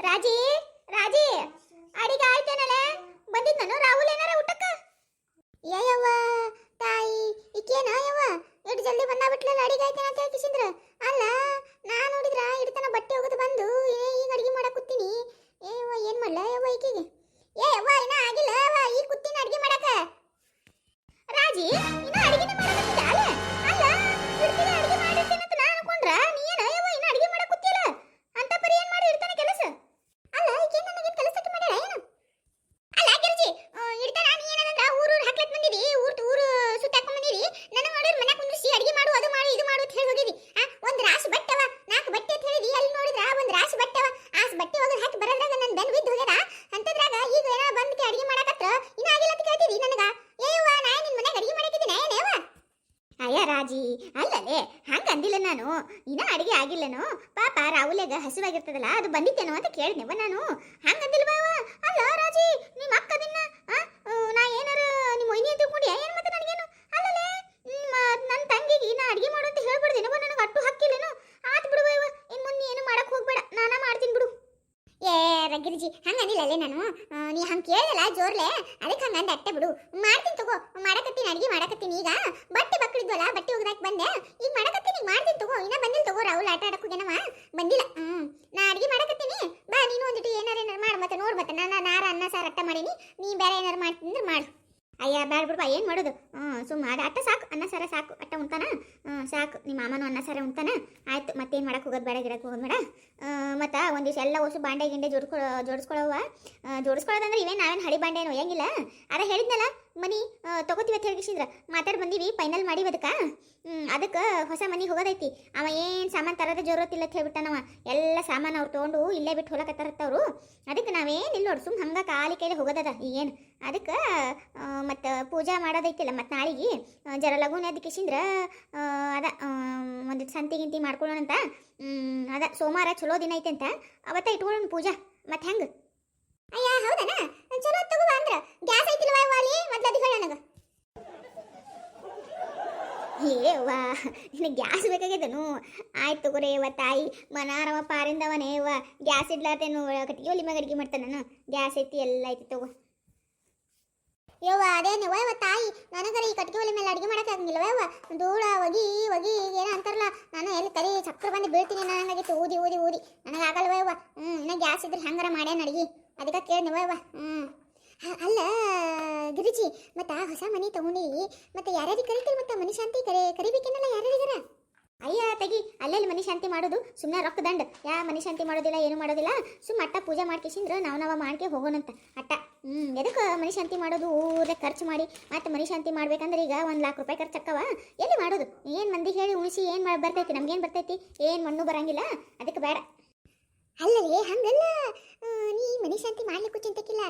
ರಾಜಿ ರಾಜಿ, ಅಡಿಗೆ ಆಯ್ತೇನಲ್ಲ ಬಂದಿದ್ನನು ರಾಹುಲ್ ಏನಾರ ಊಟಕ್ಕ? ಯವ್ವ, ತಾಯಿ, ಈಕೇನ ಯವ್ವ? ಎಷ್ಟು ಜಲ್ದಿ ಬಂದ ಬಿಟ್ಲ ಅಡಿಗೆ ಆಯ್ತೇನ ಅಂತ ಹೇಳ್ಕಿಸಿದ್ರ ಅಲ್ಲ ನಾ ನೋಡಿದ್ರ ಇಡ್ತನ ಬಟ್ಟೆ ಒಗದು ಬಂದು ಈಗ ಅಡಿಗೆ ಮಾಡಕ್ ಕೂತೀನಿ. ಏಯವ್ವ ಯವ್ವ, ಏನ್ ಮಾಡ್ಲ ಯವ್ವ ಈಕೆಗೆ? ಏ ಯವ್ವ, ಇನ್ನ ಆಗಿಲ್ಲ ಯವ್ವ, ಈಗ ಕೂತೀನಿ ಅಡಿಗೆ ಮಾಡಕ ರಾಜಿ, ಇನ್ನ ಅಡಿಗೆ ಮಾಡಕತ್ತಿದ್ದ ಅಲ್ಲ ಅಲ್ಲ ಅಡಿಗೆ ಮಾಡಿರ್ತೇನೆ ಅಂತ ನಾ ಅನ್ಕೊಂಡ್ರ ನೀ ಏನ ಯವ್ವ ಇನ್ನ ಅಡಿಗೆ ಮಾಡಕ್ ಕೂತಿಯಲ್ಲ ಅಂತ ಪರಿ ಏನ್ ಮಾಡಿ ಇಡ್ತಾನೆ ಕೆಲಸ ಅಲ್ಲ ಈಕೆ ನನಗೆ ಕೆಲಸಕ್ಕೆ ಮಾಡ್ಯಾಳ ಏನು ಅಲ್ಲ ಗಿರ್ಜಿ ಇಡ್ತಾನ ನೀ ಏನಂದ್ರ ಊರು ಊರು ಹಾಕ್ಲಕ್ ಬಂದಿದಿ ಊರ್ ಊರು ಸುತ್ತಾಕೊಂಡ್ ಬಂದಿದಿ ನನಗೆ ನೋಡಿದ್ರೆ ಮನೆ ಕುಂದ್ರಿಸಿ ಅಡಿಗೆ ಮಾಡು ಅದು ಮಾಡು ಇದು ಮಾಡು ಅಂತ ಹೇಳಿ ಹೋಗಿದಿ ಆ ಒಂದ್ ರಾಶಿ ಬಟ್ಟೆವ ನಾಲ್ಕು ಬಟ್ಟೆ ಅಂತ ಹೇಳಿದಿ ಅಲ್ಲಿ ನೋಡಿದ್ರ ಒಂದ್ ರಾಶಿ ಬಟ್ಟೆವ ಆ ಬಟ್ಟೆ ಒಗದ್ ಹಾಕಿ ಬರೋದ್ರಾಗ ನನ್ನ ಬೆನ್ ಬಿದ್ದು ಹೋಗ್ಯದ ಅಂತದ್ರಾಗ ಈಗ ಏನೋ ಬಂದ್ಕೆ ಅಡಿಗೆ ಮಾಡಕತ್ರ ಇನ್ನ ಆಗಿಲ್ಲ ಅಂತ ಕೇಳ್ತಿದಿ ನನಗ ಏಯವ್ವ ನಾ ನಿನ್ ಮನೆಗೆ ಅಡಿಗೆ ಮಾಡಕಿದ್ದೀನಿ ಏನೇವ ಅಯ್ಯ ರಾಜಿ ಅಲ್ಲಲೇ ಹಂಗಂದಿಲ್ಲ ನಾನು. ಇನ್ನ ಅಡಿಗೆ ಆಗಿಲ್ಲನೋ? ಪಾಪ ರಾಹುಲ್ಯಾಗ ಹಸಿವಾಗಿರ್ತದಲ್ಲ, ಅದು ಬಂದಿತ್ತೇನೋ ಅಂತ ಕೇಳಿದೆವ ನಾನು. ಹಂಗಂದಿಲ್ಲ ಬಾವ ಅಲ್ಲ ರಾಜಿ, ನಿಮ್ಮ ಅಕ್ಕ ದಿನ ನಾ ಏನಾರು ನಿಮ್ಮ ಒಯ್ನಿ ಅಂತ ಕೂಡಿಯಾ ಏನು ಮತ್ತೆ ನನಗೇನು? ಅಲ್ಲಲೇ ನನ್ನ ತಂಗಿಗೆ ನಾ ಅಡಿಗೆ ಮಾಡು ಅಂತ ಹೇಳ್ಬಿಡ್ದೇನವ ನನಗೆ ಅಟ್ಟು ಹಕ್ಕಿಲ್ಲೇನು ಆತ್ ಬಿಡು ಇವ ಇನ್ನು ಮುಂದೆ ಏನು ಮಾಡಕ್ಕೆ ಹೋಗ್ಬೇಡ. ನಾನ ಮಾಡ್ತೀನಿ ಬಿಡು. ಏ ರಗಿರ್ಜಿ ಹಂಗಂದಿಲ್ಲಲೇ ನಾನು. ನೀ ಹಂಗೆ ಕೇಳಲ್ಲ, ಜೋರ್ಲೆ. ಅದಕ್ಕೆ ಹಂಗಂದ ಅಟ್ಟೆ ಬಿಡು. ಮಾಡ್ತೀನಿ ತಗೋ ಮಾಡಕತ್ತೀನಿ ಅಡಿಗೆ ಮಾಡಕತ್ತೀನಿ ಈಗ. ಬಟ್ಟೆ ಬಕ್ಕಳಿದ್ವಲ್ಲ ಬಟ್ಟೆ ಒಗ್ದಾಕ್ ಬಂದೆ. ಈಗ ಮಾಡಕತ್ತೀನಿ ಮಾಡ್ತೀನಿ ತಗೋ. ಇನ್ನ ಬಂದಿಲ್ಲ ತಗೋ ರಾಹುಲ್, ಆಟ ಆಡಕ್ ಬಂದಿಲ್ಲ ಹ್ಮ್ ನಾ ಅಡಿಗೆ ಮಾಡಕತ್ತೀನಿ ಬಾ ನೀನು ಒಂದಿಟ್ಟು ಏನಾರ ಏನಾರ ಮಾಡು ಮತ್ತೆ ನೋಡ್ ಮತ್ತೆ ನಾನು ನಾರ ಅನ್ನ ಸಾರು ಅಟ್ಟ ಮಾಡೀನಿ ನೀ ಬೇರೆ ಏನಾರ ಮಾಡ್ತೀನಿ ಅಂದ್ರೆ ಮಾಡು ಅಯ್ಯ ಬೇಡ ಬಿಡ್ಬಾ, ಏನು ಮಾಡೋದು? ಹ್ಞೂ ಸುಮ್ಮ ಮಾಡ ಅಟ್ಟ ಸಾಕು, ಅನ್ನ ಸಾರ ಸಾಕು, ಅಟ್ಟ ಉಣ್ತಾನ? ಸಾಕು ನಿಮ್ಮ ಮಾಮನು ಅನ್ನ ಸಾರ ಉಣ್ತಾನ? ಆಯ್ತು, ಮತ್ತೇನು ಮಾಡಕ್ಕೆ ಹೋಗೋದು ಬೇಡ ಗಿಡಕ್ಕೆ ಹೋಗೋದು ಬೇಡ. ಮತ್ತು ಒಂದು ದಿವಸ ಎಲ್ಲ ಹೊಸ ಬಾಂಡೆ ಗಿಂಡೆ ಜೋಡ್ಸ್ಕೊ ಜೋಡಿಸ್ಕೊಳ್ಳವ ಜೋಡಿಸ್ಕೊಳ್ಳೋದಂದ್ರೆ ಇವೇನು ನಾವೇನು ಹಳಿ ಬಾಂಡೆ ಏನು ಒಯ್ಯಂಗಿಲ್ಲ ಅದ ಹೇಳಿದ್ನಲ್ಲ, ಮನಿ ಅಂತ ಹೇಳಿಸಿದ್ರ ಮಾತಾಡಿ ಬಂದೀವಿ ಫೈನಲ್ ಮಾಡಿ ಅದಕ್ಕೆ. ಅದಕ್ಕೆ ಹೊಸ ಮನಿಗೆ ಹೋಗೋದೈತಿ. ಅವ ಏನು ಸಾಮಾನು ತರೋದೇ ಜೋರತ್ತಿಲ್ಲ ಅಂತ ಹೇಳ್ಬಿಟ್ಟನವ. ಎಲ್ಲ ಸಾಮಾನು ಅವ್ರು ತೊಗೊಂಡು ಇಲ್ಲೇ ಬಿಟ್ಟು ಹೋಲಕತ್ತಾರತ್ತವರು ಅದಕ್ಕೆ ನಾವೇನು ಇಲ್ಲ ನೋಡಿ ಸುಮ್ ಹಂಗೆ ಕಾಲಿ ಕೈಲಿ ಹೋಗೋದದ ಈಗೇನು. ಅದಕ್ಕೆ ಮತ್ತು ಪೂಜಾ ಮಾಡೋದೈತಿಲ್ಲ, ಮತ್ತು ನಾಳೆಗೆ ಜರ ಲಗೂನ ಅದಕ್ಕೆ ಕಿಶಿಂದ್ರ ಅದ ಒಂದು ಸಂತಿ ಗಿಂತಿ ಮಾಡ್ಕೊಳ್ಳೋಣಂತ ಅದ ಸೋಮವಾರ ಚಲೋ ದಿನ ಐತೆ ಅಂತ ಅವತ್ತ ಇಟ್ಕೊಳ್ಳೋಣ ಪೂಜಾ, ಮತ್ತೆ ಹೆಂಗೆ? ಅಯ್ಯ, ಹೌದನ? ಚಲೋ ತಗೋ ಅಂದ್ರೆ, ಗ್ಯಾಸ್ ಐತಿಲ್ವ ಅಲ್ಲಿ, ಮೊದ್ಲು ಅದು ಹೇಳ ನನಗೆ. ಏ ವಾ ನಿನಗೆ ಗ್ಯಾಸ್ ಬೇಕಾಗಿದ್ದನು ಆಯ್ತು ತಗೋರಿ ಇವ ತಾಯಿ ಮನಾರವ ಪಾರಿಂದವನೇ ಇವ ಗ್ಯಾಸ್ ಇಡ್ಲಾರ್ದೇನು ಕಟ್ಟಿಗೆ ಒಲಿ ಮ್ಯಾಗ ಅಡ್ಗೆ ಮಾಡ್ತಾನೆ ಗ್ಯಾಸ್ ಐತಿ, ಎಲ್ಲ ಐತಿ ತಗೋ. ಯವ್ವ ಅದೇನು ಯವ್ವ, ತಾಯಿ ನನಗರ ಈ ಕಟ್ಟಿಗೆ ಒಲೆ ಮೇಲೆ ಅಡಿಗೆ ಮಾಡೋಕ್ಕಾಗಂಗಿಲ್ಲ ಯವ್ವ? ಧೂಳ ಒಗಿ ಒಗಿ ಏನೋ ಅಂತಾರಲ್ಲ, ನಾನು ಎಲ್ಲಿ ತಲೆ ಚಕ್ರ ಬಂದು ಬೀಳ್ತೀನಿ ನನಗಾಗಿತ್ತು ಊದಿ ಊದಿ ಊದಿ. ನನಗೆ ಯವ್ವ? ಹ್ಞೂ ಇನ್ನ ಗ್ಯಾಸ್ ಇದ್ರೆ ಹಂಗಾರ ಮಾಡ್ಯಾನ ಅಡಿಗೆ? ಅದಕ್ಕೆ ಕೇಳಿದ್ನಿ ಯವ್ವ? ಹ್ಞೂ ಅಲ್ಲ, ಗಿರಿಜಿ ಆ ಹೊಸ ಮನೆ ತಗೊಂಡಿರಿ, ಮತ್ತೆ ಯಾರ್ಯಾರಿಗೆ ಕರಿತೀರಿ ಮತ್ತೆ ಮನಿಶಾಂತಿ ಕರಿ ಕರೆ, ಕರಿಬೇಕೇನಲ್ಲ ಯಾರ್ಯಾರಿಗಾರ ಅಯ್ಯ, ತೆಗಿ. ಅಲ್ಲೆಲ್ಲಿ ಮನಿ ಶಾಂತಿ ಮಾಡೋದು? ಸುಮ್ಮನೆ ರೊಕ್ಕ ದಂಡ. ಯಾ, ಮನಿ ಶಾಂತಿ ಮಾಡೋದಿಲ್ಲ, ಏನು ಮಾಡೋದಿಲ್ಲ? ಸುಮ್ಮ ಅಟ್ಟ ಪೂಜೆ ಮಾಡ್ಕೇಸಿಂದ್ರ ನಾವು ನಾವ ಮಾಡ್ಕೆ ಹೋಗೋಣಂತ. ಅಟ್ಟ. ಹ್ಞೂ ಎದಕ್ಕೆ ಮನಿ ಶಾಂತಿ ಮಾಡೋದು? ಊರೇ ಖರ್ಚು ಮಾಡಿ. ಮತ್ತೆ ಮನಿ ಶಾಂತಿ ಮಾಡ್ಬೇಕಂದ್ರೆ ಈಗ ಒಂದು ಲಾಖ ರೂಪಾಯಿ ಖರ್ಚಕ್ಕವ ಎಲ್ಲಿ ಮಾಡೋದು? ಏನು ಮಂದಿ ಹೇಳಿ ಉಳಿಸಿ ಏನು ಮಾಡಿ ಬರ್ತೈತಿ? ನಮ್ಗೇನು ಬರ್ತೈತಿ? ಏನು ಮಣ್ಣು ಬರಂಗಿಲ್ಲ? ಅದಕ್ಕೆ ಬೇಡ. ಅಲ್ಲಲ್ಲಿ ಹಂಗಲ್ಲ. ನೀ ಮನಿ ಶಾಂತಿ ಮಾಡ್ಲಿಕ್ಕೂ ಚಿಂತಕ್ಕಿಲ್ಲ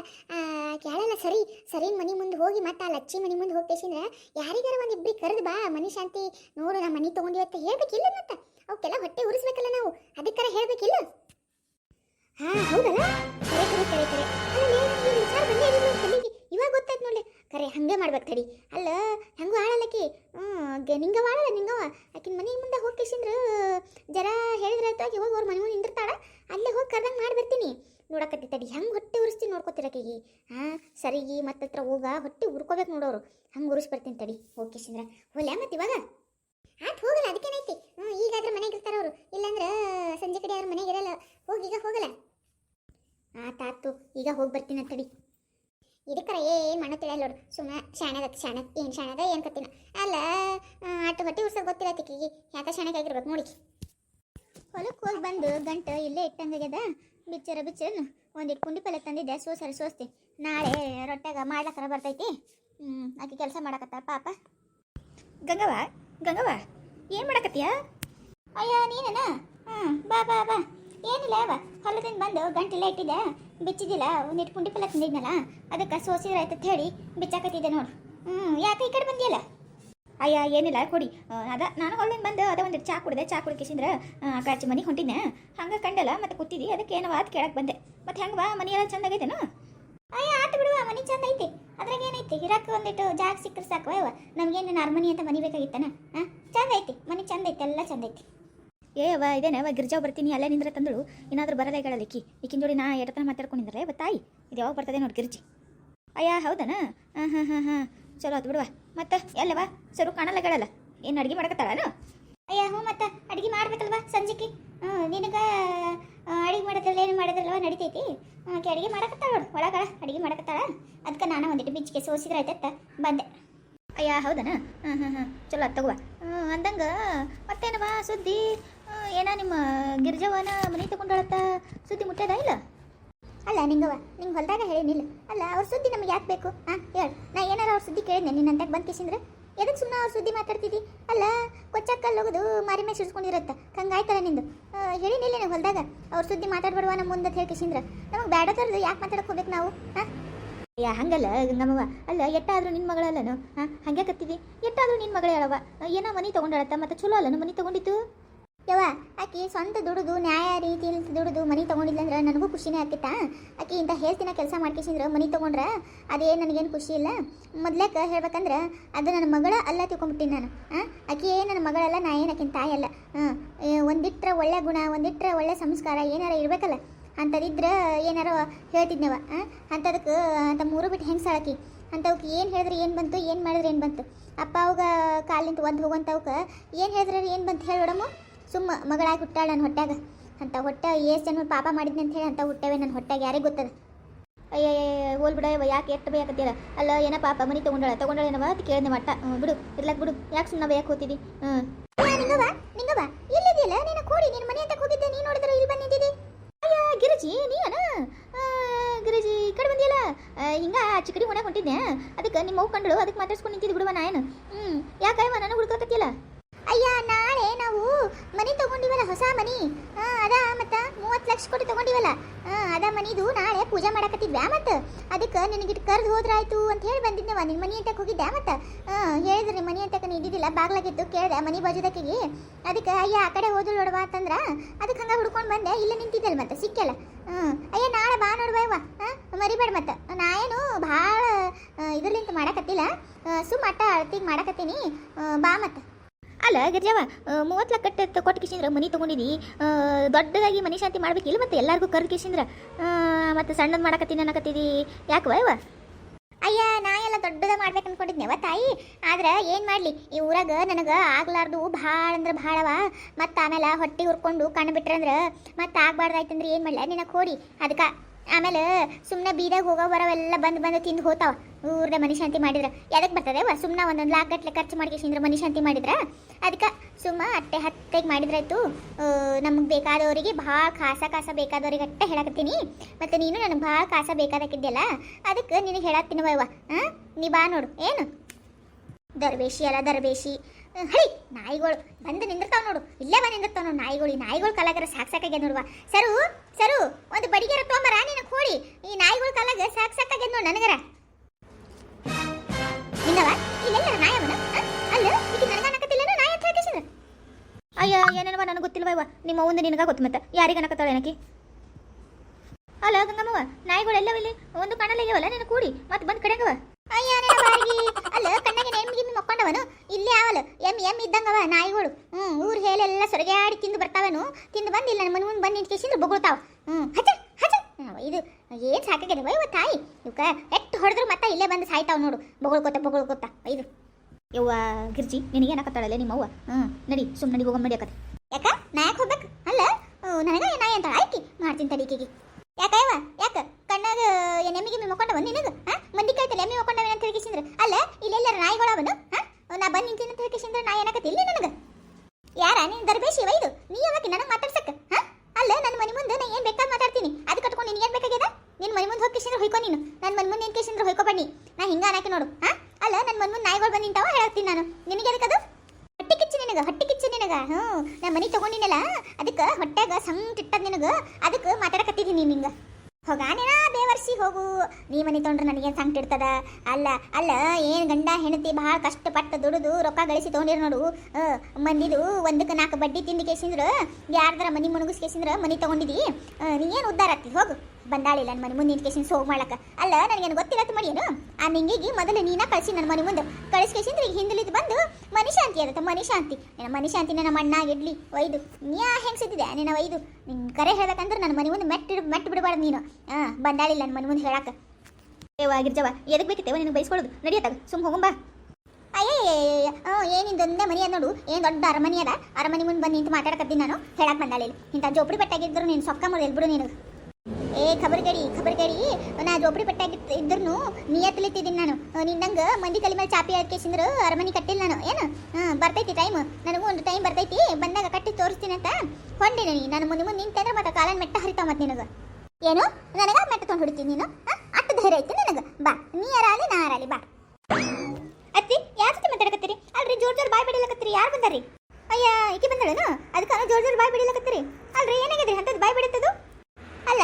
ಕೇಳಲ್ಲ ಸರಿ. ಸರಿ ಮನೆ ಮುಂದೆ ಹೋಗಿ ಮತ್ತೆ ಆ ಲಚ್ಚಿ ಮನಿ ಮುಂದೆ ಹೋಗ್ತೇಸಿಂದ್ರ ಯಾರಿಗಾರ ಒಂದು ಇಬ್ಬರಿಗೆ ಕರೆದು ಬಾ, ಮನಿ ಶಾಂತಿ ನೋಡು ನಾ ಮನೆ ತಗೊಂಡಿವಿ ಅಂತ ಹೇಳ್ಬೇಕಿಲ್ಲ ಮತ್ತೆ? ಅವಕ್ಕೆಲ್ಲ ಹೊಟ್ಟೆ ಉರಿಸ್ಬೇಕಲ್ಲ ನಾವು. ಅದಕ್ಕಾರ ಹೇಳ್ಬೇಕಿಲ್ಲ? ಹಾ, ಹೌದಲ್ಲ? ಕರೆ ಕರೆ ಕರೆ ಕರೆ ಇವಾಗ ಗೊತ್ತಾಯ್ತು ನೋಡಿ ಕರೆ, ಹಂಗೆ ಮಾಡ್ಬೇಕು ತಡಿ. ಅಲ್ಲ, ಹೆಂಗೂ ಆಳಲ್ಲಕಿ ಹ್ಞೂ ನಿಂಗವ ಆಳಲ್ಲ, ನಿಂಗವ? ಆಕಿನ ಮನೆ ಮುಂದೆ ಹೋಗ್ಕೇಸಿಂದ್ರ ಜರ ಹೇಳಿದ್ರಾಯ್ತು ಆಕಿ ಹೋಗಿ ಅವ್ರ ಮನೆ ಮುಂದೆ ನಿಂದಿರ್ತಾಳ. ಅಲ್ಲೇ ಹೋಗಿ ಕರ್ದಂಗೆ ಮಾಡಿ ಬರ್ತೀನಿ. ನೋಡಕತ್ತಿ ತಡಿ, ಹೆಂಗೆ ಹೊಟ್ಟೆ ಉರಿಸ್ತೀನಿ ನೋಡ್ಕೊತಿರಕೀಗಿ ಹಾಂ ಸರಿಗಿ ಮತ್ತೆ ಹತ್ರ ಹೋಗ, ಹೊಟ್ಟೆ ಉರ್ಕೋಬೇಕು ನೋಡೋರು. ಹಂಗೆ ಉರಿಸಿ ಬರ್ತೀನಿ ತಡಿ ಹೋಗ್ಕೇಸಿಂದ್ರ ಹೋಲ್ಯಾ ಮತ್ತೆ ಇವಾಗ? ಆಯ್ತು, ಹೋಗಲ್ಲ ಅದಕ್ಕೇನೈತಿ ಹ್ಞೂ ಈಗಾದ್ರೆ ಮನೆಗೆ ಇರ್ತಾರೆ ಅವರು. ಇಲ್ಲಾಂದ್ರೆ ಸಂಜೆ ಕಡೆ ಅವ್ರ ಮನೆಗೆ ಇರಲ್ಲ. ಹೋಗಿ, ಈಗ ಹೋಗಲ್ಲ. ಆತಾತು, ಈಗ ಹೋಗಿ ಬರ್ತೀನಿ ತಡಿ. ಇದಕ್ಕರ ಏನು ಮಾಡೋ ತಿಳಿಯಲ್ಲ ನೋಡು. ಸುಮ್ಮನೆ ಶಾಣದ ಶಾಣ ಏನು ಶಾಣದ ಏನು ಕತ್ತಿನ. ಅಲ್ಲ ಅಟ್ಟು ಹೊಟ್ಟೆ ಉರ್ಸೋದು ಗೊತ್ತಿಲ್ಲ ತಿಕ್ಕಿಗೆ ಯಾಕ ಶಾಣಕ್ಕಾಗಿರ್ಬೇಕು ನೋಡಿ. ಹೊಲಕ್ಕೆ ಹೋಗಿ ಬಂದು ಗಂಟ ಇಲ್ಲೇ ಇಟ್ಟಂಗಾಗ್ಯದ. ಬಿಚ್ಚರ ಬಿಚ್ಚರನು ಒಂದಿಟ್ಟು ಕುಂಡಿ ಪಲ್ಲೆ ತಂದಿದ್ದೆ. ಸೋಸರ, ಸೋಸ್ತಿ. ನಾಳೆ ರೊಟ್ಟಾಗ ಮಾಡ್ಲಕ್ಕರ ಬರ್ತೈತಿ. ಹ್ಞೂ ಆಕೆ ಕೆಲಸ ಮಾಡಕತ್ತಾಳ ಪಾಪ. ಗಂಗವ್ವ ಗಂಗವ್ವ, ಏನು ಮಾಡಕತ್ತೀಯ? ಅಯ್ಯ, ನೀನೇನ? ಹ್ಞೂ ಬಾ ಬಾ ಬಾ. ಏನಿಲ್ಲ ಅವ. ಹೊಲದಿಂದ ಬಂದು ಗಂಟಿಲ್ಲ ಇಟ್ಟಿದ್ದೆ. ಬಿಚ್ಚಿದಿಲ್ಲ ಒಂದಿಟ್ಟು ಪುಂಡಿ ಪಲ್ಲ ತಿಂದಿದ್ನಲ್ಲ. ಅದಕ್ಕೆ ಸೋಸಿದ್ರೆ ಆಯ್ತು ಹೇಳಿ ಬಿಚ್ಚಾಕತ್ತಿದ್ದೆ ನೋಡು. ಹ್ಞೂ ಯಾಕೆ ಈ ಕಡೆ ಬಂದಿಯಲ್ಲ? ಅಯ್ಯ, ಏನಿಲ್ಲ, ಕೊಡಿ. ಅದ, ನಾನು ಹೊಳ್ಳಿನ ಬಂದು ಅದ ಒಂದು ಚಾ ಕುಡ್ದೆ. ಚಾ ಕುಡ್ಕೇಸಿಂದ್ರ ಕಾಚಿ ಮನೆಗೆ ಹೊಂಟಿದ್ನೆ. ಹಂಗೆ ಕಂಡಲ್ಲ ಮತ್ತೆ ಕೂತಿದ್ದಿ. ಅದಕ್ಕೆ ಏನೋ ಆತ್ ಕೇಳಕ್ಕೆ ಬಂದೆ. ಮತ್ತೆ ಹೆಂಗೆ ಬಾ ಮನೆಯೆಲ್ಲ ಚಂದಾಗೈತೇನು? ಅಯ್ಯ, ಆತು ಬಿಡುವ ಮನೆ ಚಂದ ಐತಿ ಅದ್ರಾಗ ಏನೈತಿ? ಹಿರಾಕ್ ಒಂದಿಟ್ಟು ಜಾಗ ಸಿಕ್ಕರೆ ಸಾಕು. ಅಯ್ಯವ ನಮ್ಗೇನು ನಾರ್ಮನಿ ಅಂತ ಮನಿ ಬೇಕಾಗಿತ್ತನ? ಹಾಂ ಚಂದ ಐತಿ ಮನೆ ಚಂದ ಐತಿ ಎಲ್ಲ ಚಂದ ಐತಿ ಏ ಅವ ಇದೇನೆ? ಅವ ಗಿರ್ಜಾವ್ ಬರ್ತೀನಿ. ಅಲ್ಲೇ ನಿಂದ್ರೆ ತಂದಳು. ಏನಾದರೂ ಬರಲ್ಲ ಹೇಳಲ್ಲ ಈಕಿ ಈಕಿನ ಜೋಡಿ ನಾ ಎಡತನ ಮಾತಾಡ್ಕೊಂಡಿದ್ರೆ ಅವ ತಾಯಿ. ಇದು ಯಾವಾಗ ಬರ್ತದೆ ನೋಡಿ ಗಿರ್ಜಿ. ಅಯ್ಯ, ಹೌದನ? ಹಾಂ ಹಾಂ ಹಾಂ ಹಾಂ. ಚಲೋ ಆತು ಬಿಡುವ. ಮತ್ತೆ ಎಲ್ಲವಾ ಸರು ಕಾಣಲ್ಲ ಹೇಳಲ್ಲ ಏನು ಅಡುಗೆ ಮಾಡಕತ್ತಾಳನು ಅಯ್ಯ, ಹ್ಞೂ ಮತ್ತೆ. ಅಡುಗೆ ಮಾಡ್ಬೇಕಲ್ವಾ ಸಂಜೆಗೆ ಹ್ಞೂ, ನಿನಗೆ ಅಡುಗೆ ಮಾಡೋದ್ರಲ್ಲ, ಏನು ಮಾಡೋದ್ರಲ್ವ ನಡಿತೈತಿ? ಆಕೆ ಅಡುಗೆ ಮಾಡಕತ್ತಾಳ ನೋಡು. ಒಳಗ ಅಡುಗೆ ಮಾಡಕತ್ತಾಳ. ಅದಕ್ಕೆ ನಾನು ಒಂದಿಟ್ಟು ಬಿಚ್ಚಿಗೆ ಸೋಸಿದ್ರೆ ಆಯ್ತತ್ತ? ಬಂದೆ. ಅಯ್ಯ, ಹೌದನ? ಹಾಂ ಹಾಂ ಹಾಂ ಚಲೋ ತಗೋ ತಗೋವ ಅಂದಂಗ ಮತ್ತೇನವ ಸುದ್ದಿ? ಏನ ನಿಮ್ಮ ಗಿರ್ಜವನ ಮನೆ ತಗೊಂಡಳತ್ತ? ಸುದ್ದಿ ಮುಟ್ಟದ ಇಲ್ಲ? ಅಲ್ಲ ನಿಂಗವ ನಿಂಗೆ ಹೊಲ್ದಾಗ ಹೇಳಿನಿಲ್ಲ ಅಲ್ಲ, ಅವ್ರ ಸುದ್ದಿ ನಮ್ಗೆ ಯಾಕೆ ಬೇಕು? ಹಾಂ ಹೇಳು. ನಾ ಏನಾರ ಅವ್ರ ಸುದ್ದಿ ಕೇಳಿದ್ನೆ ನಿನ್ನ ಅಂತಾಗ ಬಂದು ಕಿಸಿಂದ್ರೆ? ಎದಕ್ಕೆ ಸುಮ್ಮನೆ ಅವ್ರ ಸುದ್ದಿ ಮಾತಾಡ್ತಿದ್ದಿ ಅಲ್ಲ ಕೊಚ್ಚಕ್ಕಲ್ಲಿ ಹೋಗೋದು ಮಾರಿ ಮೇಲೆ ಸಿಡ್ಸ್ಕೊಂಡಿರತ್ತ ಹಂಗಾಯ್ತಲ್ಲ ನಿಂದು. ಹೇಳಿನಿಲ್ಲ ನೀವು ಹೊಲ್ದಾಗ. ಅವ್ರ ಸುದ್ದಿ ಮಾತಾಡ್ಬೇಡುವ ನಮ್ಮ ಮುಂದೆ ಹೇಳಿ ನಮಗೆ ಬೇಡ ಥರದ್ದು ಯಾಕೆ ಮಾತಾಡಕ್ಕೆ ಹೋಗ್ಬೇಕು ನಾವು? ಹಾಂ ಅಯ್ಯ ಹಂಗಲ್ಲ ನಮ್ಮವ ಅಲ್ಲ, ಎಟ್ಟಾದ್ರೂ ನಿನ್ನ ಮಗಳಲ್ಲನು? ಹಾಂ ಹಂಗೆ ಕತ್ತೀವಿ ಎಟ್ಟಾದ್ರೂ ನಿನ್ನ ಮಗಳೇ ಹೇಳವ ಏನೋ ಮನೆ ತೊಗೊಂಡಳತ್ತ, ಮತ್ತೆ ಚಲೋ ಅಲ್ಲನು ಮನೆ ತಗೊಂಡಿತ್ತು ಯವ್ವ, ಆಕಿ ಸ್ವಂತ ದುಡುದು, ನ್ಯಾಯ ರೀತಿಯಲ್ಲಿ ದುಡುದು ಮನಿ ತಗೊಂಡಿದ್ಲಂದ್ರೆ ನನಗೂ ಖುಷಿನೇ ಆಕಿತ್ತ ಆಕಿ ಇಂಥ ಹೇಳ್ತಿನ ಕೆಲಸ ಮಾಡ್ಕೇಸಿದ್ರೆ ಮನಿ ತಗೊಂಡ್ರೆ ಅದೇ ನನಗೇನು ಖುಷಿ ಇಲ್ಲ? ಮೊದ್ಲೇಕ ಹೇಳ್ಬೇಕಂದ್ರೆ ಅದು ನನ್ನ ಮಗಳ ಅಲ್ಲ ತಿಳ್ಕೊಂಬಿಟ್ಟಿನಿ ನಾನು. ಆಕಿ ಏ ನನ್ನ ಮಗಳಲ್ಲ ನಾ ಏನು ಆಕಿನ ತಾಯಿ ಅಲ್ಲ? ಒಂದಿಟ್ರ ಒಳ್ಳೆ ಗುಣ, ಒಂದಿಟ್ರ ಒಳ್ಳೆ ಸಂಸ್ಕಾರ ಏನಾರ ಇರ್ಬೇಕಲ್ಲ? ಅಂಥದಿದ್ರೆ ಏನಾರ ಹೇಳ್ತಿದ್ನವ ಅಂಥದಕ್ಕೆ ಅಂತ ಮೂರು ಬಿಟ್ಟು ಹೆಂಗೆ ಸಾಳಕಿ ಅಂಥವ್ಕೆ ಏನು ಹೇಳಿದ್ರೆ ಏನು ಬಂತು, ಏನು ಮಾಡಿದ್ರೆ ಏನು ಬಂತು? ಅಪ್ಪ ಅವಾಗ ಕಾಲಿಂತ ಒದ್ದು ಹೋಗುವಂಥವ್ಕೆ ಏನು ಹೇಳಿದ್ರೆ ಏನು ಬಂತು ಹೇಳೋಡಮ್ಮ ಸುಮ್ಮ ಮಗಳಾಗಿ ಹುಟ್ಟಾಳ ನನ್ನ ಹೊಟ್ಯಾಗ. ಅಂತ ಹೊಟ್ಟೆ, ಏಸ್ ಜನ ಪಾಪ ಮಾಡಿದ್ನಿ ಅಂತ ಹೇಳಿ ಅಂತ ಹುಟ್ಟವೆ ನನ್ನ ಹೊಟ್ಟೆಗೆ, ಯಾರಿಗೆ ಗೊತ್ತದ? ಅಯ್ಯ ಹೋಲ್ ಬಿಡ ಇವ ಯಾಕೆ ಎಷ್ಟು ಬೇಕತ್ತಿಯಲ್ಲ ಅಲ್ಲ ಏನ ಪಾಪ ಮನಿ ತಗೊಂಡಳ ತಗೊಂಡಳ ಏನವ ಅಂತ ಕೇಳಿದೆ ಮಟ್ಟ ಬಿಡು ಇರ್ಲಕ್ ಬಿಡು ಯಾಕೆ ಸುಮ್ಮನೆ ಬೇಯಕ್ಕೆ ಹೋತಿದ್ದಿ ಹ್ಞೂ ಇಲ್ಲಿದೆಯಲ್ಲ ನೀನು ಕೂಡಿ ಮನೆ ನೀನು ನೋಡಿದ್ರೆ ಇಲ್ಲಿ ಅಯ್ಯ ಗಿರಿಜಿ ಗಿರಿಜಿ ಕಡೆ ಹಿಂಗ ಮನೆ ಹೊಂಟಿದ್ದೆ ಅದಕ್ಕೆ ನಿಮ್ಮ ಕಂಡಳು ಅದಕ್ಕೆ ಮಾತಾಡ್ಸ್ಕೊಂಡು ನಿಂತಿದ್ದು ಬಿಡುವ ನಾ ಏನು ಹ್ಞೂ ಯಾಕಯ್ಯವ ನಾನು ಹುಡ್ಕೋಕತ್ತಿಯಲ್ಲ ಅಯ್ಯ ನಾವು ಮನೆ ತಗೊಂಡಿವಲ್ಲ ಹೊಸ ಮನಿ? ಅದ ಮತ್ತ ಮೂವತ್ತು ಲಕ್ಷ ಕೊಟ್ಟು ತಗೊಂಡಿವಲ್ಲ. ಅದ ಮನಿದು ನಾಳೆ ಪೂಜೆ ಮಾಡಕತ್ತಿದ್ವ್ಯಾ ಮತ್ತೆ? ಅದಕ್ಕೆ ನಿನಗಿಟ್ಟು ಕರ್ದು ಹೋದ್ರಾಯ್ತು ಅಂತ ಹೇಳಿ ಬಂದಿದ್ನವ ನಿನ್ನ ಮನಿ ಅಂತಕ್ಕೆ ಹೋಗಿದ್ದೆ ಮತ್ತೆ? ಹೇಳಿದ್ರೆ ನಿಮ್ಮ ಮನಿ ಅಂತಕ್ಕೆ ಇದ್ದಿದ್ದಿಲ್ಲ, ಬಾಗ್ಲಾಗಿತ್ತು ಕೇಳ್ದೆ ಮನೆ ಬಾಜುದಕ್ಕಿಗೆ ಅದಕ್ಕೆ, ಅಯ್ಯ, ಆ ಕಡೆ ಹೋದ್ರು ನೋಡುವ ಅಂತಂದ್ರ ಅದಕ್ಕೆ ಹಂಗೆ ಹುಡ್ಕೊಂಡು ಬಂದೆ, ಇಲ್ಲೇ ನಿಂತಿದ್ದಲ್ಲ ಮತ್ತೆ ಸಿಕ್ಕಲ್ಲ ಅಯ್ಯ, ನಾಳೆ ಬಾ ನೋಡುವ ಹಾ ಮರಿಬೇಡ ಮತ್ತೆ. ನಾ ಏನು ಭಾಳ ಇದ್ರಲಿಂತ ಮಾಡಕತ್ತಿಲ್ಲ. ಸುಮ್ಮ ಅಟ್ಟ ಅಳ್ತಿಗೆ ಮಾಡಕತ್ತೀನಿ. ಬಾ ಮತ್ತೆ. ಅಲ್ಲ ಗರ್ಜವ್ವ ಮೂವತ್ತು ಲಕ್ಷ ಕಟ್ಟ ಕೊಟ್ಟು ಕಿಶಿಂದ್ರ ಮನೆ ತೊಗೊಂಡಿದ್ದಿ ದೊಡ್ಡದಾಗಿ ಮನೆ ಶಾಂತಿ ಮಾಡ್ಬೇಕಿಲ್ಲ ಮತ್ತೆ ಎಲ್ಲರಿಗೂ ಕರ್ದು ಕಿಶಿಂದ್ರ. ಮತ್ತೆ ಸಣ್ಣದು ಮಾಡಕತ್ತೀನಿ ಅನ್ನಕತ್ತಿದಿ. ಯಾಕವ ಇವ? ಅಯ್ಯ, ನಾ ಎಲ್ಲ ದೊಡ್ಡದ ಮಾಡ್ಬೇಕು ಅನ್ಕೊಂಡಿದ್ನೇವ ತಾಯಿ. ಆದ್ರೆ ಏನು ಮಾಡ್ಲಿ? ಈ ಊರಾಗ ನನಗೆ ಆಗ್ಲಾರ್ದು ಭಾಳ ಅಂದ್ರೆ ಭಾಳವ ಮತ್ತು ಆಮೇಲೆ ಹೊಟ್ಟಿ ಹುರ್ಕೊಂಡು ಕಣ್ಣು ಬಿಟ್ರಂದ್ರೆ ಮತ್ತೆ ಆಗ್ಬಾರ್ದಾಯ್ತಂದ್ರೆ ಏನು ಮಾಡಲ? ನಿನಗೆ ಕೊಡಿ ಅದಕ್ಕ ಆಮೇಲೆ ಸುಮ್ಮನೆ ಬೀದಾಗ ಹೋಗೋ ಬರೋವೆಲ್ಲ ಬಂದು ಬಂದು ತಿಂದು ಹೋತಾವ. ಊರ್ದ ಮನಿಶಾಂತಿ ಮಾಡಿದ್ರ. ಎದಕ್ ಬರ್ತದೆ ಸುಮ್ಮನೆ ಒಂದೊಂದು ಲಾಕ್ ಗಟ್ಲೆ ಖರ್ಚು ಮಾಡ್ಕೇಶಿಂದ್ರೆ ಮನಿ ಶಾಂತಿ ಮಾಡಿದ್ರ? ಅದಕ್ಕೆ ಸುಮ್ಮ ಅಟ್ಟೆ ಹತ್ತೆಗೆ ಮಾಡಿದ್ರಾಯ್ತು. ನಮಗೆ ಬೇಕಾದವರಿಗೆ ಭಾಳ ಕಾಸ ಕಾಸ ಬೇಕಾದವ್ರಿಗೆ ಅಟ್ಟೆ ಹೇಳಕತ್ತೀನಿ. ಮತ್ತೆ ನೀನು ನನಗೆ ಭಾಳ ಕಾಸ ಬೇಕಾದಕ್ಕಿದ್ದೆಲ್ಲ ಅದಕ್ಕೆ ನಿನಗೆ ಹೇಳತ್ತೀನಿ ವಯ್ವ ಹಾಂ? ನೀ ಬಾ ನೋಡು. ಏನು? ದರ್ಬೇಶಿ ಅಲ್ಲ ದರ್ವೇಶಿ. ಹಳಿ, ನಾಯಿಗಳು. ಬಂದು ನಿಂದಿರ್ತಾವ ನೋಡು. ಇಲ್ಲೇ ಬಂದು ನಿಂದಿರ್ತಾವ ನೋಡು ನಾಯಿಗಳು. ಈ ನಾಯಿಗಳು ಕಲಾಗರ ಸಾಕ್ ಸಾಕಾಗ್ಯದ ನೋಡುವ. ಸರು ಸರು, ಒಂದು ಬಡಿಗೆರ ತೊಂಬರ, ನಿನಗೆ ಕೋಡಿ ಈ ನಾಯಿಗಳು ಕಲಾಗ ಸಾಕ್ ಸಾಕಾಗ್ಯದ ನೋಡು ನನಗರ. ನಿನ್ನವ ಇಲ್ಲೆಲ್ಲ ನಾಯವನ ಅಲ್ಲ ಈಗ ನನಗನ್ನಕತ್ತಿಲ್ಲ ನಾಯಿ ಅಂತ ಹಾಕಿಸಿದ್ರ ಅಯ್ಯ ಏನೇನವ ನನಗೆ ಗೊತ್ತಿಲ್ವ ಇವ ನಿಮ್ಮ ಒಂದು ನಿನಗ ಗೊತ್ತು ಮತ್ತೆ. ಯಾರಿಗೆ ಅನ್ನಕತ್ತಾಳೆ ಏನಕಿ ಅಲ್ಲ ಗಂಗಮ್ಮವ ನಾಯಿಗಳು ಒಂದು ಒಂದು ಕಾಣಲಾಗ್ಯವಲ್ಲ ನೀನು ಕೂಡಿ? ಮತ್ತೆ ಬಂದು ಕಡೆಗವ ಅಯ್ಯ ನನ್ನ ಬಾಡಿಗೆ ಅಲ್ಲ ಕಣ್ಣಾಗೆ ಎಮ್ಮಿ ಗಿಮ್ಮಿ ಮಕ್ಕೊಂಡವನು ಇಲ್ಲೇ ಅವಲ್ಲ ಎಮ್ಮಿ ಎಮ್ಮಿ ಇದ್ದಂಗವ ನಾಯಿಗಳು ಹ್ಞೂ ಊರ್ ಹೇಲೆಲ್ಲ ಸೊರಗ್ಯಾಡಿ ತಿಂದು ಬರ್ತಾವನು ತಿಂದು ಬಂದು ಇಲ್ಲ ನನ್ನ ಮನೆ ಮುಂದೆ ಬಂದು ನಿಂತ್ಕೇಸಿಂದ್ರೆ ಬೊಗಳ್ತಾವ ಹ್ಞೂ ಹಚ್ಚ ಹಚ್ಚ ಹ್ಮ್, ಇದು ಏನು ಸಾಕಾಗ್ಯದ ವೈವ ತಾಯಿ ಇವಕ್ಕ ಎಷ್ಟು ಹೊಡೆದ್ರು ಮತ್ತೆ ಇಲ್ಲೇ ಬಂದು ಸಾಯ್ತಾವ ನೋಡು ಬೊಗಳ್ಕೋತ ಬೊಗಳ್ಕೋತ ಇದು ಯವ್ವ ಗಿರ್ಜಿ ಏನಕತ್ತಾಳಲ್ಲ ನಿಮ್ಮವ್ವ ಹ್ಞೂ ನಡಿ ಸುಮ್ಮನೆ ನಡಿ ಹೋಗೋ ನಡಿಯಕತ್ತೆ ಯಾಕ ನಾ ಯಾಕೆ ಹೋಗ್ಬೇಕು ಅಲ್ಲ ನನಗ ನಾಯಿ ಅಂತ ಆಯ್ಕೆ ಮಾಡ್ತೀನಿ ತಡೀಕಿಗೆ ಯಾಕಯ್ಯವ ಯಾಕ ಕಣ್ಣಾಗ ಏನು ಎಮ್ಮಿ ಗಿಮ್ಮಿ ಮಕ್ಕೊಂಡವ ನಿನಗ ಹಾ ಮಂದಿ ಕೇಳ್ತಲ್ಲ ಎಮ್ಮಿ ಮಕ್ಕೊಂಡವ ಅಂತ ಹೇಳ್ಕಿಸಿಂದ್ರ ಅಲ್ಲ ಇಲ್ಲೆಲ್ಲರ ನಾಯಿಗಳವನು ಹಾ ನಾ ಬಂದು ನಿಂತೀನಿ ಅಂತ ಹೇಳ್ಕಿಸಿಂದ್ರ ನಾ ಏನಕತ್ತಿಲ್ಲ ನನಗ ಯಾರ ನೀನ್ ದರ್ಬೇಶಿ ಇದು ನೀ ಯಾವಾಗ ನನಗೆ ಮಾತಾಡ್ಸಕ್ಕ ಹಾ ಅಲ್ಲ ನನ್ನ ಮನೆ ಮುಂದೆ ನಾ ಏನು ಬೇಕಾದ್ ಮಾತಾಡ್ತೀನಿ ಅದು ಕಟ್ಕೊಂಡು ನಿನಗೆ ಏನು ಬೇಕಾಗ್ಯದ ನಿನ್ನ ಮನೆ ಮುಂದೆ ಹೋಗಿಸಿಂದ್ರ ಹೊಯ್ಕೊ ನೀನು ನನ್ನ ಮನೆ ಮುಂದೆ ನಿಂತ್ಕೇಸಿಂದ್ರ ಹೊಯ್ಕೊ ಬನ್ನಿ ನಾ ಹಿಂಗ ಅನ್ನಕ್ಕೆ ನೋಡು ಹಾ ಅಲ್ಲ ನನ್ನ ಮನೆ ಮುಂದೆ ನಾಯಿಗಳು ಬಂದು ನಿಂತಾವ ಹೇಳ್ತೀನಿ ನಾನು ನಿನಗೆ ಅದಕ್ಕದು ಹೊಟ್ಟೆ ಕಿಚ್ಚು ನಿನಗ ಹೊಟ್ಟೆ ಕಿಚ್ಚು ನಿನಗ ಹ್ಞೂ ನಾ ಮನಿ ತಗೊಂಡಿನಲ್ಲ ಅದಕ್ಕೆ ಹೊಟ್ಯಾಗ ಸಂಟ್ ನಿನಗೆ? ಅದಕ್ಕೆ ಮಾತಾಡಕತ್ತಿದ್ದೀನಿ ನಿಂಗ ಹೋಗಾನೇನ ಬೇವರ್ಸಿ ಹೋಗು ನೀ ಮನೆ ತೊಗೊಂಡ್ರೆ ನನಗೇನು ಸಂಕಟ ಇರ್ತದ? ಅಲ್ಲ ಅಲ್ಲ ಏನು ಗಂಡ ಹೆಂಡತಿ ಭಾಳ ಕಷ್ಟಪಟ್ಟು ದುಡಿದು ರೊಕ್ಕ ಗಳಿಸಿ ತೊಗೊಂಡಿರು ನೋಡು. ಮಂದಿದು ಒಂದಕ್ಕೆ ನಾಲ್ಕು ಬಡ್ಡಿ ತಿಂದು ಕೇಸಿಂದ್ರೆ ಯಾರ್ದಾರ ಮನಿ ಮುಣಗಿಸ್ ಕೇಸಿಂದ್ರೆ ಮನಿ ತಗೊಂಡಿದಿ. ಆ, ನೀ ಏನು ಉದ್ದಾರ ಆಗ್ತಿ ಹೋಗು. ಬಂದಾಳಿಲ್ಲ ನನ್ನ ಮನೆ ಮುಂದೆ ನಿಂತ್ಕೇಸಿನ ಸೋಗ್ ಅಲ್ಲ, ನನಗೇನು ಗೊತ್ತಿರತ್ತೆ ಅಂತ ಏನು? ಆ ನಿಂಗಿಗೆ ಮೊದಲು ನೀನ ಕಳಿಸಿ ನನ್ನ ಮನೆ ಮುಂದೆ. ಕಳಿಸ್ಕೇಸಿಂದ್ರೆ ಈಗ ಹಿಂದಲಿದ್ದು ಬಂದು ಮನಿ ಶಾಂತಿ ಮನಿಶಾಂತಿ. ಮನಿ ಶಾಂತಿ ನನ್ನ ಮನಿ ಶಾಂತಿ ನನ್ನ ಮಣ್ಣಾಗ ಇಡ್ಲಿ, ಒಯ್ದು. ನೀ ಹೆಂಗ್ ಸಿದ್ದಿದೆ ನಿನ್ನ ಒಯ್ದು. ನಿನ್ ಕರೆ ಹೇಳ್ಬೇಕಂದ್ರೆ ನನ್ನ ಮನೆ ಮುಂದೆ ಮೆಟ್ಟು ಮೆಟ್ಟು ಬಿಡಬಾರ್ದು ನೀನು. ಹಾಂ ಬಂದಾಳಿಲ್ಲ ನನ್ನ ಮನೆ ಮುಂದೆ ಹೇಳಕ್ಕೆ ಏವ ಗಿರ್ಜವ ಎದಕ್ಕೆ ಬೇಕಿತ್ತೇವ ನಿನಗೆ ಬೈಸ್ಕೊಳ್ಳೋದು ನಡಿಯತ್ತಾಗ ಸುಮ್ ಹೋಗಂಬಾ. ಅಯ್ಯಯ್ಯ ಏನಿಂದೊಂದೇ ಮನೆ ಅದ ನೋಡು. ಏನು ದೊಡ್ಡ ಅರಮನೆ ಅದ. ಅರಮನೆ ಮುಂದೆ ಬಂದು ನಿಂತು ಮಾತಾಡಕತ್ತೀನಿ ನಾನು. ಹೇಳಕ್ ಬಂದಾಳಿಲ್ಲ. ಇಂಥ ಜೋಪಡಿ ಪಟ್ಟಾಗಿದ್ರು ನೀನು ಸೊಕ್ಕ ಮುರಿದು ಎಲ್ಬಿಡು ನೀನು. ಏ ಖಬರ್ ಗಡಿ ಖಬರ್ ಗಡಿ ನಾ ಜೋಪಡಿ ಪಟ್ಟಾಗಿ ಇದ್ರು ನಿಯತ್ಲಿತ್ತಿದ್ದೀನಿ ನಾನು ನಿನ್ನಂಗೆ ಮಂದಿ ತಲೆ ಮೇಲೆ ಚಾಪಿ ಹಾಕಿಸಿದ್ರು ಅರಮನೆ ಕಟ್ಟಿಲ್ಲ ನಾನು. ಏನು? ಬರ್ತೈತಿ ಟೈಮ್ ನನಗೂ ಒಂದು ಟೈಮ್ ಬರ್ತೈತಿ. ಬಂದಾಗ ಕಟ್ಟಿ ತೋರಿಸ್ತೀನಿ ಅಂತ ಹೊಂಡಿನ ನೀ ನಾನು ಮುಂದೆ ಮುಂದೆ ನಿಂತಂದ್ರೆ ಮತ್ತೆ ಕಾಲನ್ ಮೆಟ್ಟ ಹರಿತಾವ ಮತ್ತೆ ನಿನಗೆ. ಏನು? ನನಗ ಮೆಟ್ಟ ತೊಗೊಂಡು ಹೊಡಿತೀನಿ ನೀನು? ಆ? ಅಷ್ಟು ಧೈರ್ಯ ಐತಿ ನನಗೆ. ಬಾ, ನೀ ಯಾರಾಲಿ ನಾ ಯಾರಾಲಿ ಬಾ. ಅತ್ತಿ, ಯಾರ ಜೊತೆ ಮಾತಾಡಕತ್ತೀರಿ? ಅಲ್ರಿ, ಜೋರ್ ಜೋರ್ ಬಾಯ್ ಬಿಡಲಕತ್ತೀರಿ? ಯಾರು ಬಂದಾರಿ ಅಯ್ಯ, ಈಕೆ ಬಂದಳೇನು? ಅದಕ್ಕೆ ಜೋರ್ ಜೋರ್ ಬಾಯ್ ಬಿಡಿಲಕತ್ತೀರಿ? ಅಲ್ರಿ ಏನಾಗಿದ್ರಿ ಅಂತದ್ದು ಬಾಯ್ ಬಿಡತ್ತದು? ಅಲ್ಲ,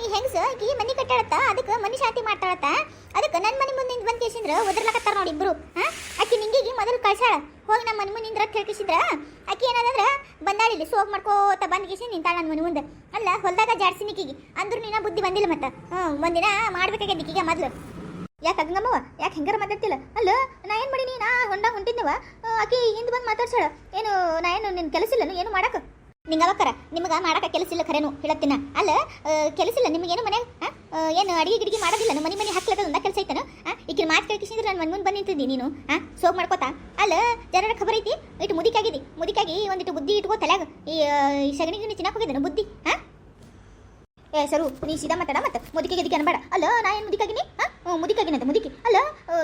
ಈ ಹೆಂಗಸ ಆಕಿ ಮನಿ ಕಟ್ಟಾಳತ್ತ? ಅದಕ್ಕೆ ಮನಿ ಶಾಂತಿ ಮಾಡ್ತಾಳತ್ತ? ಅದಕ್ಕೆ ನನ್ನ ಮನೆ ಮುಂದೆ ಬಂದು ಕೇಸಿಂದ್ರ ಒದರ್ಲಕತ್ತಾರ ನೋಡಿ ಇಬ್ರು, ಹಾ? ಆಕಿ ನಿಂಗಿಗೆ ಮೊದಲು ಕಳ್ಸಾಳ ಹೋಗಿ ನಮ್ಮ ಮನೆ ಮುಂದೆ ನಿಂದ್ರ ಕೇಳ್ಕಿಸಿದ್ರ ಆಕಿ ಬಂದಾಳ ಇಲ್ಲಿ ಸೋಗ್ ಮಾಡ್ಕೋತ ಬಂದ್ ಕೇಸಿ ನಿಂತಾಳ ನನ್ನ ಮನೆ ಮುಂದೆ. ಅಲ್ಲ, ಹೊಲ್ದಾಗ ಜಾಡ್ಸಿ ನಿಕ್ಕಿಗೆ. ಅಂದ್ರೂ ನೀನು ಬುದ್ಧಿ ಬಂದಿಲ್ಲ ಮತ್ತ. ಹ್ಞೂ ಒಂದಿನ ಮಾಡ್ಬೇಕಾಗ್ಯದ ಈಕಿಗೆ ಮೊದ್ಲು. ಯಾಕೆ ಹಂಗಮ್ಮವ ಯಾಕೆ ಹೆಂಗಾರ ಮಾತಾಡ್ತಿಲ್ಲ? ಅಲ್ಲ, ನಾ ಏನು ಮಾಡೀನಿ? ನಾ ಹೊಂಡ ಹೊಂಟಿದ್ದವ ಆಕಿ ಹಿಂದೆ ಬಂದು ಮಾತಾಡ್ಸಾಳ ಏನು, ನಾ ಏನು ನಿನ್ನ ಕೆಲಸ ಇಲ್ಲ ಏನು ಮಾಡಕ್ಕೆ ನಿಂಗ ಅವಕ್ಕರ ನಿಮಗೆ ಕೆಲಸ ಇಲ್ಲ ಖರೇನು? ಹೇಳತ್ತಿನ. ಅಲ್ಲ ಆ, ಕೆಲಸ ಇಲ್ಲ ನಿಮಗೇನು ಮನೆ ಏನು ಅಡಿಗೆ ಗಿಡಿಗೆ ಮಾಡೋದಿಲ್ಲ? ಮನೆ ಮನೆ ಹಾಕ್ಲತ್ತದ ಕೆಲಸ ಐತನ? ಈಕಿನ ಮಾತು ಕೇಳ್ಕಿಸಿದ್ರೆ ನಾನು ಮನೆ ಮುಂದೆ ಬಂದು ನಿಂತಿದ್ದಿ ನೀನು ಸೋಗ್ ಮಾಡ್ಕೋತಾ. ಅಲ್ಲ ಜನರ ಖಬರ್ ಐತಿ? ಇಟ್ಟು ಮುದಿಕಾಗಿದಿ ಮುದಿಕಾಗಿ ಒಂದಿಟ್ಟು ಬುದ್ಧಿ ಇಟ್ಕೋ ತಲೆಯಾಗ. ಈ ಸಗಣಿ ಗಿಣಿ ತಿನ್ನಕ್ಕೆ ಹೋಗಿದ್ದಾನೆ ಬುದ್ಧಿ ಹಾ ಏ ಸರು ನೀ ಸೀದಾ ಮಾತಾಡ ಮತ್ತೆ ಮುದುಕಿಗೆ ಇದಕ್ಕೆ ಅನ್ಬೇಡ. ಅಲ್ಲ ನಾ ಏನು ಮುದಿಕಾಗಿನಿ ಹಾಂ ಮುದುಕಾಗಿನಿ ಅಂತ ಮುದುಕಿ. ಅಲ್ಲ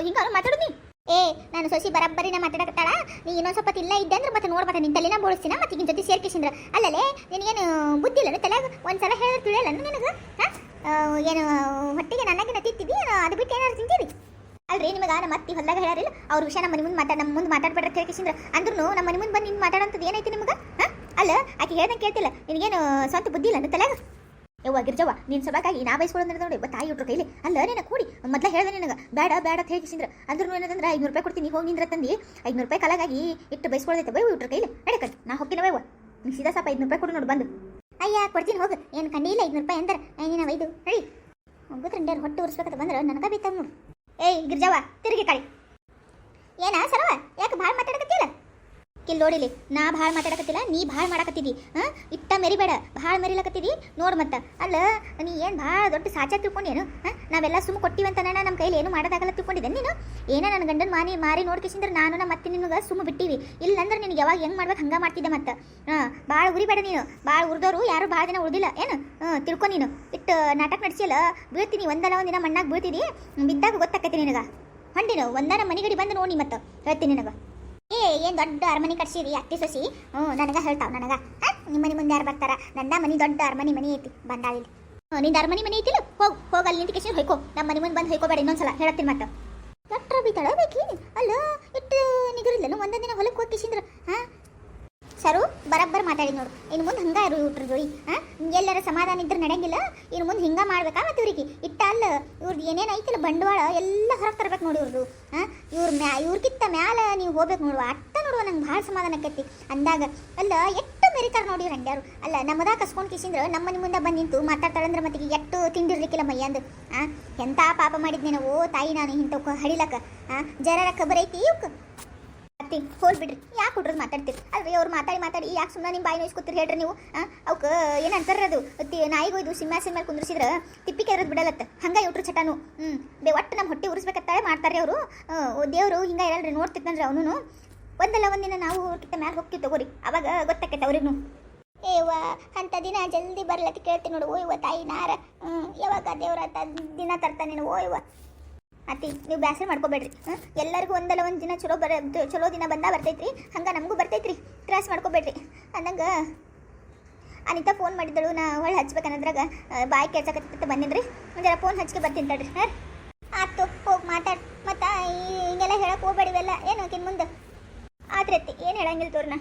ಹಿಂಗಾರು ಮಾತಾಡೋದು ನೀ? ಏ, ನಾನು ಸೊಸಿ ಬರಬ್ಬರಿನ ಮಾತಾಡಕತ್ತಾಳ. ನೀ ಇನ್ನೊಂದು ಸ್ವಲ್ಪ ಇಲ್ಲ ಇದ್ದೆ ಅಂದ್ರೆ ಮತ್ತೆ ನೋಡ್ಬತ್ತ ನಿನ್ ತಲೆನ ಬೋಳಿಸ್ತೀನ? ಮತ್ತೆ ಈಗಿನ ಜೊತೆ ಸೇರ್ಕಿಸಿಂದ್ರ ಅಲ್ಲಲೇ, ನಿನಗೇನು ಬುದ್ಧಿ ಇಲ್ಲ ತಲೆಯಾಗ? ಒಂದ್ಸಲ ಹೇಳಿದ್ರೆ ತಿಳಿಯಲ್ಲ ನಿನಗೆ? ಹಾ? ಏನು, ಹೊಟ್ಟಿಗೆ ನನಗಿನ ತಿಂತಿದ್ದಿ ಅದು ಬಿಟ್ಟು ಏನಾದ್ರು ತಿಂತೀವಿ? ಅಲ್ರಿ, ನಿಮಗೆ ನಮ್ಮ ಅತ್ತಿ ಹೊಲ್ದಾಗ ಹೇಳಾರಿಲ್ಲ ಅವ್ರ ವಿಷಯ ನಮ್ಮ ಮುಂದೆ ಮಾತಾಡ ನಮ್ಮ ಮುಂದೆ ಮಾತಾಡ್ಬೇಡ್ರಿ ಅಂತ ಹೇಳ್ಕಿಸಿಂದ್ರ ಅಂದ್ರೂ. ನಮ್ಮ ಮನೆ ಮುಂದೆ ಬಂದು ನಿನ್ ಮಾತಾಡೋಂಥದ್ದು ಏನೈತಿ ನಿಮಗೆ? ಹಾಂ? ಅಲ್ಲ, ಆಕೆ ಹೇಳ್ದಂಗೆ ಕೇಳ್ತಿಲ್ಲ, ನಿನಗೇನು ಸ್ವಂತ ಬುದ್ಧಿ ಇಲ್ಲ ತಲೆಯಾಗ? ಯವ್ವ ಗಿರ್ಜವ್ವ ನಿನ್ನ ಸಬಕಾಗಿ ನಾ ಬಯಸ್ಕೊಳ್ಳೋದ್ರೆ ನೋಡಿ. ತಾಯಿ ಹುಟ್ರು ಕೈಲಿ. ಅಲ್ಲ ನಿನ್ನ ಕೂಡಿ. ಮೊದ್ಲ ಹೇಳ್ದೆ ನಿನಗೆ. ಬೇಡ ಬೇಡ ಅಂತ ಹೇಳಿಸಿದ್ರ ಅಂದ್ರೂ ಏನದಂದ್ರೆ ಐನೂರು ರೂಪಾಯಿ ಕೊಡ್ತೀನಿ, ಹೋಗಿ ನಿಂದ್ರ ತಂದು. ಐನೂರು ರೂಪಾಯಿ ಕಲಾಗಾಗಿ ಇಟ್ಟು ಬಯಸ್ಕೊಳ್ಳೋದೈತೆ ಬೈ, ಹುಟ್ರ ಕೈಲಿ. ನಡಕ ನಾ ಹೊಕ್ಕಿನ ಬೈವ ನೀನು ಸೀದಾ ಸಾಪ ಐನೂರು ರೂಪಾಯಿ ಕೊಡು ನೋಡು, ಬಂದು. ಅಯ್ಯ, ಕೊಡ್ತೀನಿ, ಹೋಗು. ಏನು ಕಣ್ಣಿ ಇಲ್ಲ ಐನೂರು ರೂಪಾಯಿ ಅಂದ್ರೆ. ನೀನು ಒಯ್ದು ಹೇಳಿ ಹೋಗುದ್ರಂಡ್ಯಾರು ಹೊಟ್ಟೆ ಉರ್ಸ್ಬೇಕಂತ ಬಂದ್ರೆ, ನನಗ ಬೇತಾಗ ನೋಡು. ಏಯ್, ಗಿರ್ಜವ್ವ, ತಿರುಗಿ ಕಾಳಿ. ಏನ, ಸರವ? ಯಾಕೆ ಭಾಳ ಮಾತಾಡಕತ್ತಿಲ್ಲ ಕಿಲ್ ನೋಡಿಲಿ. ನಾ ಭಾಳ ಮಾತಾಡಕತ್ತಿಲ್ಲ, ನೀ ಭಾಳ ಮಾಡಕತ್ತಿದಿ. ಹಾಂ? ಇಟ್ಟ ಮೆರಿಬೇಡ, ಭಾಳ ಮೆರಿಲಕತ್ತಿದಿ. ನೋಡ್ ಮತ್ತೆ. ಅಲ್ಲ, ನೀ ಏನು ಭಾಳ ದೊಡ್ಡ ಸಾಚ ತಿಳ್ಕೊಂಡೇನು ಹಾಂ? ನಾವೆಲ್ಲ ಸುಮ್ಮ ಕೊಟ್ಟಿವಂತ ನನ್ನ ನಮ್ಮ ಕೈಲಿ ಏನು ಮಾಡೋದಾಗಲ್ಲ ತಿಳ್ಕೊಂಡಿದ್ದೆ ನೀನು? ಏನೋ ನನ್ನ ಗಂಡನ ಮಾನಿ, ಮಾರಿ ನೋಡ್ಕಿಸಿದ್ರೆ ನಾನು ನಮ್ಮ ಮತ್ತೆ ನಿನಗೆ ಸುಮ್ಮ ಬಿಟ್ಟಿವಿ. ಇಲ್ಲಂದ್ರೆ ನಿನಗೆ ಯಾವಾಗ ಹೆಂಗೆ ಮಾಡ್ಬೇಕು ಹಂಗೆ ಮಾಡ್ತಿದ್ದೆ ಮತ್ತೆ. ಹಾಂ, ಭಾಳ ಉರಿಬೇಡ ನೀನು. ಭಾಳ ಉರಿದವರು ಯಾರು ಭಾಳ ದಿನ ಉಳಿದಿಲ್ಲ ಏನು? ತಿಳ್ಕೊ ನೀನು. ಇಟ್ಟು ನಾಟಕ ನಡೆಸಿಲ್ಲ ಬೀಳ್ತೀನಿ, ಒಂದಲ್ಲ ಒಂದಿನ ಮಣ್ಣಾಗ ಬೀಳ್ತೀನಿ. ಬಿದ್ದಾಗ ಗೊತ್ತಾಕೈತಿ ನಿನಗೆ. ಹೊಂಡಿನ ಒಂದನ ಮನೆಗಡಿ ಬಂದು ನೋಡಿ ಮತ್ತೆ. ಹೇಳ್ತೀನಿ ನಿನಗ. ಏ, ಏನ್ ದೊಡ್ಡ ಅರಮನೆ ಕಟ್ಸಿರಿ ಅತ್ತಿ ಸೊಸಿ? ಹ್ಞೂ, ನನಗ ಹೇಳ್ತಾವ, ನನಗ. ಹಾಂ? ನಿಮ್ಮ ಮನೆ ಮುಂದೆ ಯಾರು ಬರ್ತಾರ? ನನ್ನ ಮನೆ ದೊಡ್ಡ ಅರಮನೆ ಮನೆ ಐತಿ, ಬಂದಾಳಿಲಿ. ನಿಂದ ಅರಮನೆ ಮನೆ ಐತಿಲ್ಲ? ಹೋಗ್, ಹೋಗ, ಅಲ್ಲಿ ನಿಂತ ಕೇಸಿ ಹೊಯ್ಕೋ. ನಮ್ಮ ಮನೆ ಮುಂದೆ ಬಂದು ಹೊಯ್ಕೋಬೇಡ, ಇನ್ನೊಂದ್ಸಲ ಹೇಳತ್ತೀನಿ ಮತ್ತೆ. ಡಾಕ್ಟ್ರ ಬಿತ್ತಳ ಬೇಕಿ ಅಲ್ಲ, ಇಟ್ಟು ನಿಗರಿಲ್ಲ ಒಂದೊಂದು ದಿನ ಹೊಲಕ್ಕೆ ಹೋಗಿ ಕಿಸಿಂದ್ರ ಹಾ? ಸರು, ಬರಬ್ಬರ್ ಮಾತಾಡಿ ನೋಡು. ಇನ್ನು ಮುಂದೆ ಹಂಗ ಇರು ಇಟ್ರ ಜೋಡಿ. ಹಾಂ? ಎಲ್ಲರ ಸಮಾಧಾನ ಇದ್ರೆ ನಡೆಯಂಗಿಲ್ಲ ಇನ್ನು ಮುಂದೆ ಹಿಂಗ ಮಾಡ್ಬೇಕಾ ಮತ್ತೆ ಇವ್ರಿಗೆ? ಇಟ್ಟ ಅಲ್ಲ ಇವ್ರದ್ದು ಏನೇನು ಐತಿಲ್ಲ? ಬಂಡವಾಳ ಎಲ್ಲ ಹೊರಗೆ ತರ್ಬೇಕು ನೋಡಿ ಇವ್ರದ್ದು ಹಾ? ಇವ್ರ ಮ್ಯಾ ಇವ್ರಕ್ಕಿಂತ ಮ್ಯಾಲ ನೀವು ಹೋಗ್ಬೇಕು ನೋಡುವ. ಅಟ್ಟ ನೋಡುವ, ನಂಗೆ ಭಾಳ ಸಮಾಧಾನ ಆಕೈತಿ. ಅಂದಾಗ, ಅಲ್ಲ ಎಷ್ಟು ಮೆರಿತಾರೆ ನೋಡಿ ಹಂಡ್ಯಾರು. ಅಲ್ಲ ನಮ್ಮದ ಕಸ್ಕೊಂಡು ಕಿಸಿಂದ್ರೆ ನಮ್ಮ ಮನೆ ಮುಂದೆ ಬಂದು ನಿಂತು ಮಾತಾಡ್ತಾಳಂದ್ರೆ ಮತ್ತೆ ಎಷ್ಟು ತಿಂಡಿರ್ಲಿಕ್ಕಿಲ್ಲ ಮೈಯಂದು ಆ ಎಂಥ ಪಾಪ ಮಾಡಿದ್ನೇನೋ ಓ ತಾಯಿ ನಾನು ಇಂಥವ್ಕ ಹಡಿಲಕ್ಕ ಆ, ಜರರ ಐತಿ ಇವಕ್ಕೆ ಅತ್ತಿ ಹೋಲ್ ಬಿಡ್ರಿ ಯಾಕೆ ಹುಡ್ರದ್ ಮಾತಾಡ್ತೀರಿ? ಅಲ್ರಿ, ಅವ್ರು ಮಾತಾಡಿ ಮಾತಾಡಿ ಯಾಕೆ ಸುಮ್ಮನೆ ನಿಮ್ಮ ಬಾಯಿ ನೋಯ್ಸ್ಕೊತೀರಿ ಹೇಳ್ರಿ ನೀವು? ಅವಕ್ಕೆ ಏನು ಅದು? ಇದು ಸಿಂಹ ಸಿಂಹ ಕುಂದ್ರಿಸಿದ್ರ? ತಿಪ್ಪಿ ಕೆರದ್ ಬಿಡಲತ್ತ? ಹಂಗೆ ಇಟ್ರು ಚಟಾನು. ಹ್ಞೂ ಬೇ, ಒಟ್ಟು ನಮ್ಮ ಹೊಟ್ಟೆ ಉರಿಸ್ಬೇಕತ್ತಾಳೆ ಮಾಡ್ತಾರೆ ಅವರು. ದೇವರು ಹಿಂಗೆ ಇರಲ್ರಿ ನೋಡ್ತಿತ್ತನ್ರಿ ಅವನು ಒಂದಲ್ಲ ಒಂದಿನ ನಾವು ಕಿತ್ತ ಮ್ಯಾಲೆ ಹೋಗ್ತೀವಿ ತಗೋರಿ. ಅವಾಗ ಗೊತ್ತಾಕೈತೆ ಅವ್ರಿಗೂ. ಏವ ಅಂತ ದಿನ ಜಲ್ದಿ ಬರ್ಲತ್ತ ಕೇಳ್ತೀನಿ ನೋಡು ಓಯ್ವ ತಾಯಿ ನಾರ. ಯಾವಾಗ ದೇವ್ರ ದಿನ ತರ್ತಾನೆ ಓಯ್ವ ಅತ್ತಿ ನೀವು ಬೇಸರ ಮಾಡ್ಕೋಬೇಡ್ರಿ? ಎಲ್ಲರಿಗೂ ಒಂದಲ್ಲ ಒಂದು ದಿನ ಚಲೋ ಬರ ಚಲೋ ದಿನ ಬಂದ ಬರ್ತೈತ್ರಿ. ಹಂಗೆ ನಮಗೂ ಬರ್ತೈತ್ರಿ. ತ್ರಾಸ ಮಾಡ್ಕೋಬೇಡ್ರಿ. ಅಂದಂಗೆ ಅನಿತಾ ಫೋನ್ ಮಾಡಿದ್ದಳು, ನಾ ಹೊಳ್ಳಿ ಹಚ್ಬೇಕನ್ನದ್ರಾಗ ಬಾಯಿ ಕೆಲ್ಸಕತ್ತ ಬಂದಿನ್ರಿ. ಜರ ಫೋನ್ ಹಚ್ಕೆ ಬರ್ತೀನಿ ತಡ್ರಿ. ಹಾಂ? ಆತು, ಹೋಗಿ ಮಾತಾಡಿ. ಮತ್ತು ಹಿಂಗೆಲ್ಲ ಹೇಳಕ್ಕೆ ಹೋಗ್ಬೇಡಿವೆಲ್ಲ. ಏನು ಆಕಿನ ಮುಂದೆ? ಆದ್ರೆ ಏನು ಹೇಳಂಗಿಲ್ಲ ತೋರ್ನ?